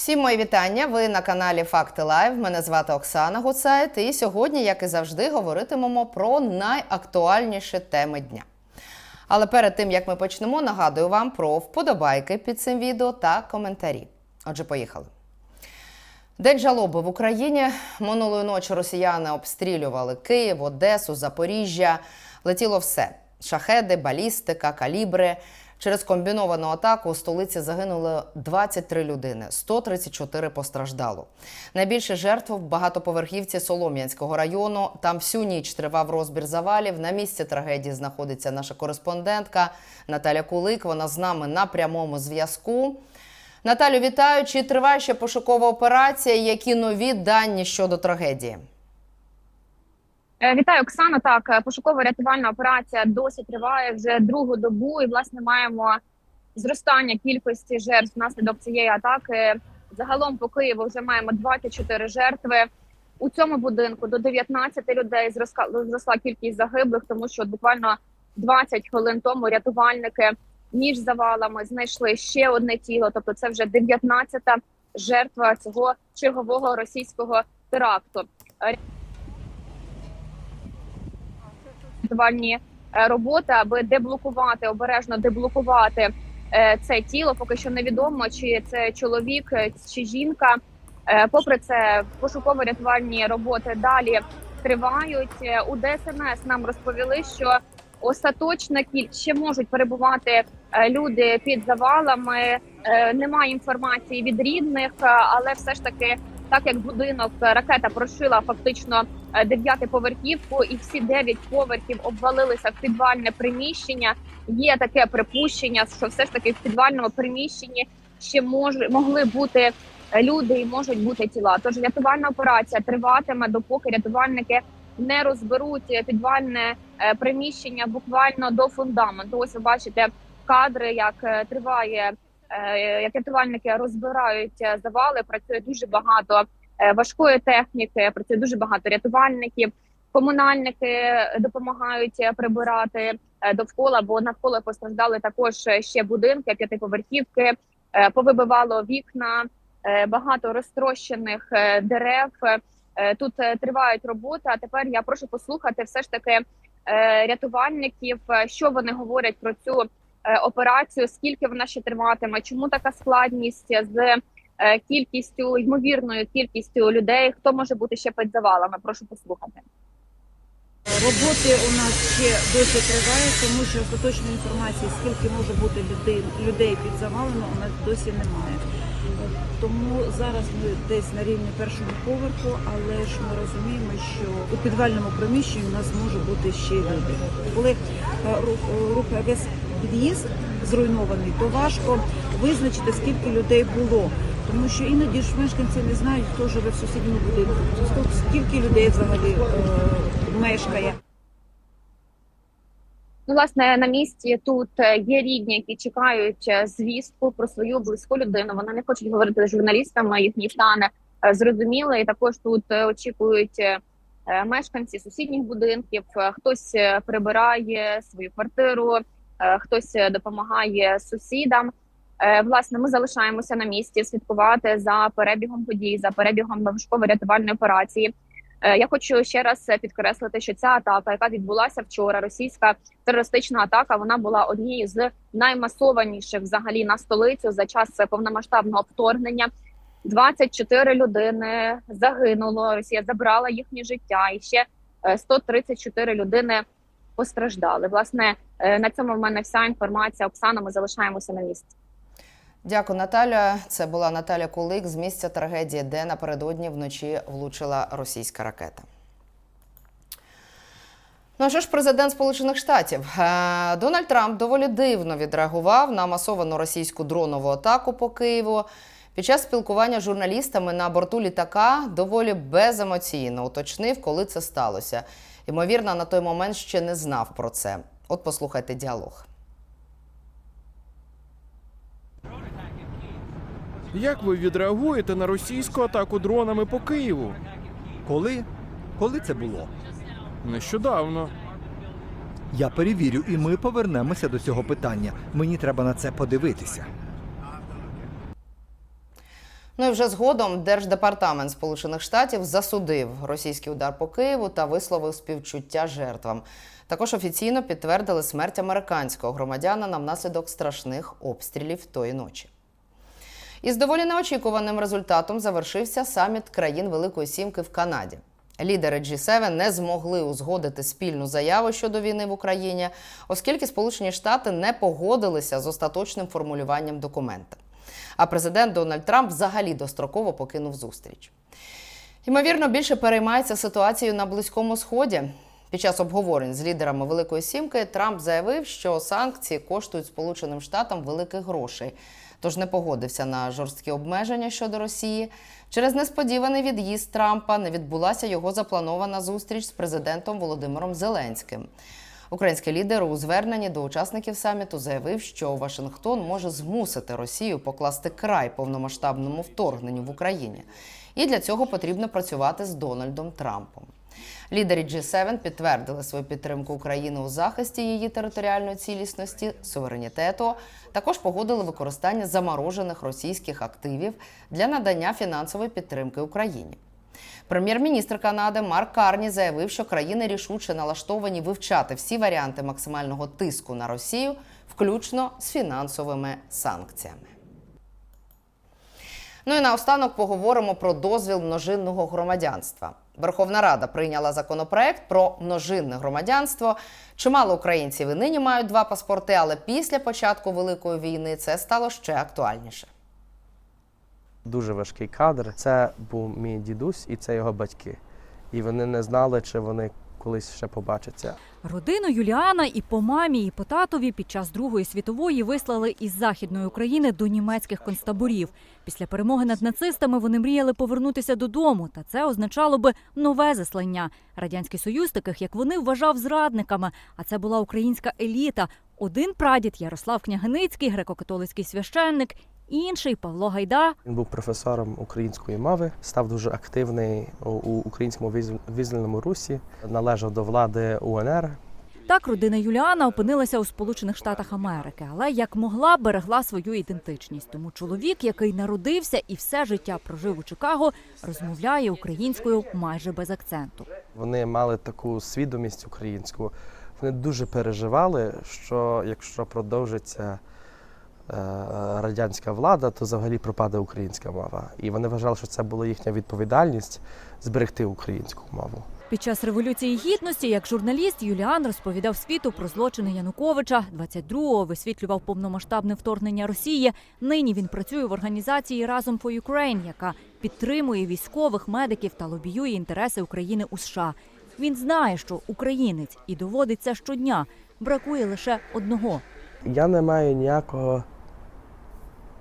Всім мої вітання. Ви на каналі Факти Лайв. Мене звати Оксана Гуцайт. І сьогодні, як і завжди, говоритимемо про найактуальніші теми дня. Але перед тим як ми почнемо, нагадую вам про вподобайки під цим відео та коментарі. Отже, поїхали. День жалоби в Україні минулої ночі росіяни обстрілювали Київ, Одесу, Запоріжжя. Летіло все: шахеди, балістика, калібри. Через комбіновану атаку у столиці загинули 23 людини, 134 постраждало. Найбільше жертв в багатоповерхівці Солом'янського району. Там всю ніч тривав розбір завалів. На місці трагедії знаходиться наша кореспондентка Наталя Кулик. Вона з нами на прямому зв'язку. Наталю, вітаю. Чи триває ще пошукова операція? Які нові дані щодо трагедії? Е, Вітаю, Оксана. Так, е, пошуково-рятувальна операція досі триває вже другу добу, і власне маємо зростання кількості жертв внаслідок цієї атаки. Загалом по Києву вже маємо 24 жертви. У цьому будинку до 19 людей зросла, кількість загиблих, тому що буквально 20 хвилин тому рятувальники між завалами знайшли ще одне тіло. Тобто, це вже 19-та жертва цього чергового російського теракту. Рятувальні е, роботи, аби деблокувати обережно деблокувати е, це тіло. Поки що невідомо, чи це чоловік е, чи жінка. Попри це, пошуково-рятувальні роботи далі тривають. У ДСНС нам розповіли, що остаточна кількість ще можуть перебувати люди під завалами. Немає інформації від рідних, але все ж таки, так як будинок ракета прошила фактично дев'ятиповерхівку, і всі дев'ять поверхів обвалилися в підвальне приміщення. Є таке припущення, що все ж таки в підвальному приміщенні ще може могли бути е, люди і можуть бути тіла. Тож рятувальна операція триватиме, допоки рятувальники не розберуть е, підвальне е, приміщення буквально до фундаменту. Ось ви бачите кадри, як е, триває. е, Як рятувальники розбирають е, завали, працює дуже багато е, важкої техніки, працює дуже багато рятувальників. Комунальники допомагають е, прибирати е, довкола, бо навколо постраждали також е, ще будинки, п'ятиповерхівки, е, повибивало вікна, е, багато розтрощених е, дерев. Е, Тут е, тривають роботи. А тепер я прошу послухати все ж таки е, рятувальників, е, що вони говорять про цю е, операцію, скільки вона ще триватиме, чому така складність з е, кількістю ймовірною кількістю людей, хто може бути ще під завалами. Прошу послухати. Роботи у нас ще досі тривають, тому що остаточної інформації, скільки може бути людей, людей під завалами, у нас досі немає. Тому зараз ми десь на рівні першого поверху, але ж ми розуміємо, що у підвальному приміщенні у нас може бути ще люди. Коли е, ру- рухає весь під'їзд зруйнований, то важко визначити, скільки людей було. Тому що іноді ж мешканці не знають, хто живе в сусідньому будинку, скільки людей взагалі е, мешкає. Ну, власне, на місці тут е, є рідні, які чекають е, звістку про свою близьку людину. Вони не хочуть говорити з журналістами, їхні стани е, зрозуміли. І також тут е, очікують мешканці сусідніх будинків. Хтось прибирає свою квартиру, хтось допомагає сусідам. Е, Власне, ми залишаємося на місці слідкувати за перебігом подій, за перебігом пошуково-рятувальної операції. Е, Я хочу ще раз е, підкреслити, що ця атака, яка відбулася вчора, російська терористична атака, вона була однією з наймасованіших взагалі на столицю за час повномасштабного вторгнення. 24 людини загинуло. Росія забрала їхнє життя, і ще е, 134 людини постраждали. Власне, е, на цьому в мене вся інформація. Оксана, ми залишаємося на місці. Дякую, Наталя. Це була Наталя Кулик з місця трагедії, де напередодні вночі влучила російська ракета. Ну що ж, президент Сполучених Штатів Е, Дональд Трамп доволі дивно відреагував на масовану російську дронову атаку по Києву. Під час спілкування з журналістами на борту літака доволі беземоційно уточнив, коли це сталося. Ймовірно, на той момент ще не знав про це. От послухайте діалог. Як ви відреагуєте на російську атаку дронами по Києву? Коли? Коли це було? Нещодавно. Я перевірю, і ми повернемося до цього питання. Мені треба на це подивитися. Ну і вже згодом Держдепартамент Сполучених Штатів засудив російський удар по Києву та висловив співчуття жертвам. Також офіційно підтвердили смерть американського громадянина внаслідок страшних обстрілів тої ночі. Із доволі неочікуваним результатом завершився саміт країн Великої Сімки в Канаді. Лідери G7 не змогли узгодити спільну заяву щодо війни в Україні, оскільки Сполучені Штати не погодилися з остаточним формулюванням документа. А президент Дональд Трамп взагалі достроково покинув зустріч. Ймовірно, більше переймається ситуацією на Близькому Сході. Під час обговорень з лідерами Великої Сімки Трамп заявив, що санкції коштують Сполученим Штатам великих грошей, тож не погодився на жорсткі обмеження щодо Росії. Через несподіваний від'їзд Трампа не відбулася його запланована зустріч з президентом Володимиром Зеленським. Український лідер у зверненні до учасників саміту заявив, що Вашингтон може змусити Росію покласти край повномасштабному вторгненню в Україні, і для цього потрібно працювати з Дональдом Трампом. Лідери G7 підтвердили свою підтримку України у захисті її територіальної цілісності, суверенітету. Також погодили використання заморожених російських активів для надання фінансової підтримки Україні. Прем'єр-міністр Канади Марк Карні заявив, що країни рішуче налаштовані вивчати всі варіанти максимального тиску на Росію, включно з фінансовими санкціями. Ну і наостанок поговоримо про дозвіл множинного громадянства. Верховна Рада прийняла законопроект про множинне громадянство. Чимало українців і нині мають два паспорти, але після початку Великої війни це стало ще актуальніше. Дуже важкий кадр. Це був мій дідусь і це його батьки. І вони не знали, чи вони колись ще побачаться. Родину Юліана і по мамі, і по татові під час Другої світової вислали із західної України до німецьких концтаборів. Після перемоги над нацистами вони мріяли повернутися додому, та це означало би нове заслання. Радянський Союз таких, як вони, вважав зрадниками. А це була українська еліта. Один прадід Ярослав Княгиницький, греко-католицький священник, інший Павло Гайда, Він був професором української мови, став дуже активний у- українському виз- русі, належав до влади УНР. Так, родина Юліана опинилася у Сполучених Штатах Америки, але як могла берегла свою ідентичність. Тому чоловік, який народився і все життя прожив у Чикаго, розмовляє українською майже без акценту. Вони мали таку свідомість українську. Вони дуже переживали, що якщо продовжиться радянська влада, то взагалі пропаде українська мова. І вони вважали, що це була їхня відповідальність зберегти українську мову. Під час революції гідності, як журналіст, Юліан розповідав світу про злочини Януковича. 22-го висвітлював повномасштабне вторгнення Росії. Нині він працює в організації Разом for Ukraine, яка підтримує військових, медиків та лобіює інтереси України у США. Він знає, що українець і доводить це щодня. Бракує лише одного Я не маю ніякого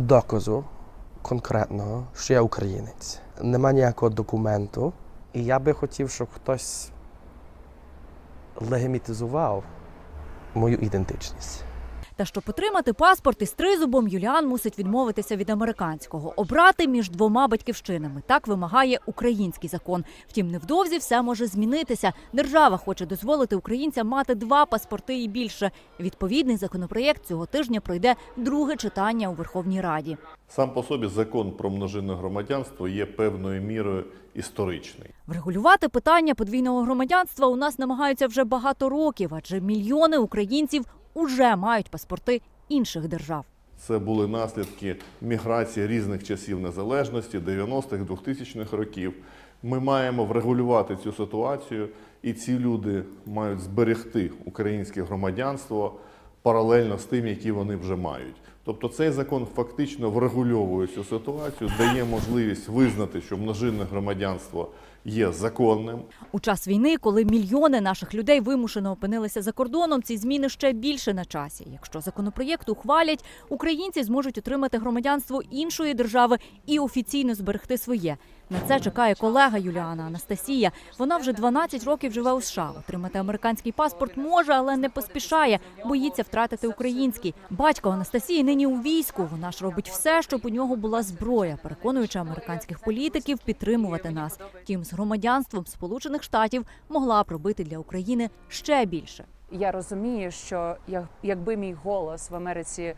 доказу конкретного, що я українець. Нема ніякого документу. І я би хотів, щоб хтось легімітизував мою ідентичність. Та щоб отримати паспорт із тризубом, Юліан мусить відмовитися від американського, обрати між двома батьківщинами. Так вимагає український закон. Втім, невдовзі все може змінитися. Держава хоче дозволити українцям мати два паспорти і більше. Відповідний законопроєкт цього тижня пройде друге читання у Верховній Раді. Сам по собі закон про множинне громадянство є певною мірою історичний. Врегулювати питання подвійного громадянства у нас намагаються вже багато років, адже мільйони українців уже мають паспорти інших держав. Це були наслідки міграції різних часів незалежності, 90-х, 2000-х років. Ми маємо врегулювати цю ситуацію, і ці люди мають зберегти українське громадянство паралельно з тим, які вони вже мають. Тобто цей закон фактично врегульовує цю ситуацію, дає можливість визнати, що множинне громадянство є законним, У час війни, коли мільйони наших людей вимушено опинилися за кордоном, ці зміни ще більше на часі. Якщо законопроєкт ухвалять, українці зможуть отримати громадянство іншої держави і офіційно зберегти своє. На це чекає колега Юліана Анастасія. Вона вже 12 років живе у США. Отримати американський паспорт може, але не поспішає. Боїться втратити український. Батько Анастасії нині у війську. Вона ж робить все, щоб у нього була зброя, переконуючи американських політиків підтримувати нас. Втім, з громадянством Сполучених Штатів могла б робити для України ще більше. Я розумію, що як- якби мій голос в Америці е,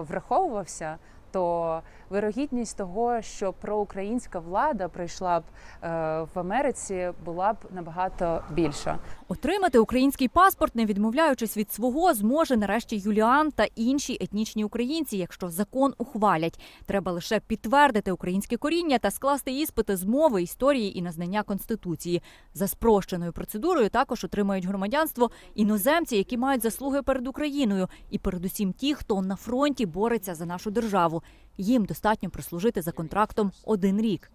враховувався, то вирогідність того, що проукраїнська влада прийшла б е, в Америці, була б набагато більша. Отримати український паспорт, не відмовляючись від свого, зможе нарешті Юліан та інші етнічні українці, якщо закон ухвалять. Треба лише підтвердити українське коріння та скласти іспити з мови, історії і на знання конституції. За спрощеною процедурою також отримають громадянство іноземці, які мають заслуги перед Україною, і передусім ті, хто на фронті бореться за нашу державу. Їм достатньо прослужити за контрактом один рік.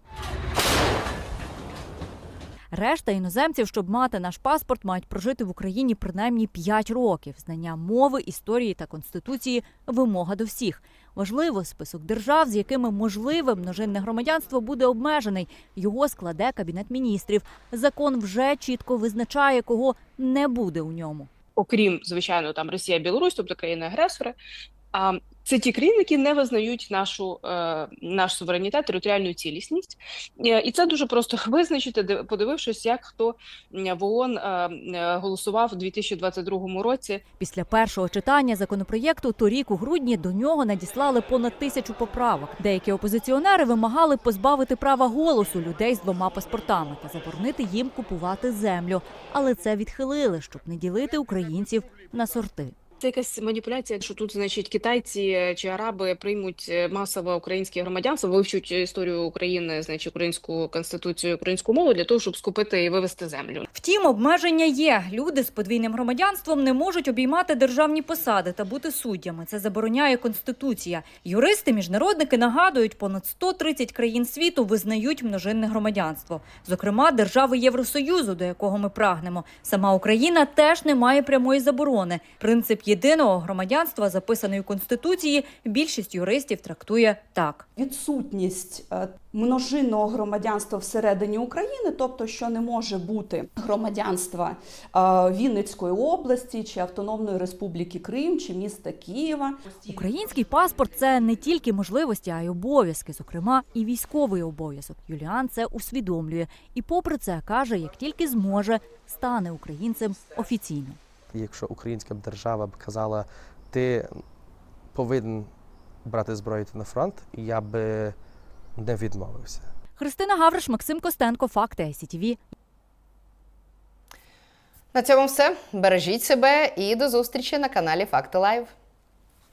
Решта іноземців, щоб мати наш паспорт, мають прожити в Україні принаймні 5 років. Знання мови, історії та конституції вимога до всіх. Важливо, список держав, з якими можливе множинне громадянство буде обмежений. Його складе кабінет міністрів. Закон вже чітко визначає, кого не буде у ньому. окрім звичайно там Росія, Білорусь, тобто країни-агресори. А це ті країни, які не визнають нашу е, наш суверенітет, територіальну цілісність, Е, і це дуже просто визначити, подивившись, як хто в ООН е, голосував у 2022 році. Після першого читання законопроєкту торік у грудні до нього надіслали понад тисячу поправок. Деякі опозиціонери вимагали позбавити права голосу людей з двома паспортами та заборонити їм купувати землю. Але це відхилили, щоб не ділити українців на сорти. Це якась маніпуляція, що тут, значить, китайці е, чи араби приймуть е, масово українське громадянство, вивчуть історію України, значить українську конституцію, українську мову для того, щоб скупити і вивести землю. Втім, обмеження є. Люди з подвійним громадянством не можуть обіймати державні посади та бути суддями. Це забороняє конституція. Юристи, міжнародники нагадують, понад 130 країн світу визнають множинне громадянство. Зокрема, держави Євросоюзу, до якого ми прагнемо. Сама Україна теж не має прямої заборони. Принцип єдиного громадянства, записаний у конституції, більшість юристів трактує так. відсутність е, множинного громадянства всередині України, тобто що не може бути громадянства е, Вінницької області чи Автономної Республіки Крим чи міста Києва. Український паспорт це не тільки можливості, а й обов'язки, зокрема і військовий обов'язок. Юліан це усвідомлює і, попри це, каже, як тільки зможе, стане українцем офіційно. І якщо українська б держава б казала, ти повинен брати зброю на фронт, я би не відмовився. Христина Гавриш, Максим Костенко, Факти СІТВ. На цьому все. Бережіть себе і до зустрічі на каналі Факти Лайв.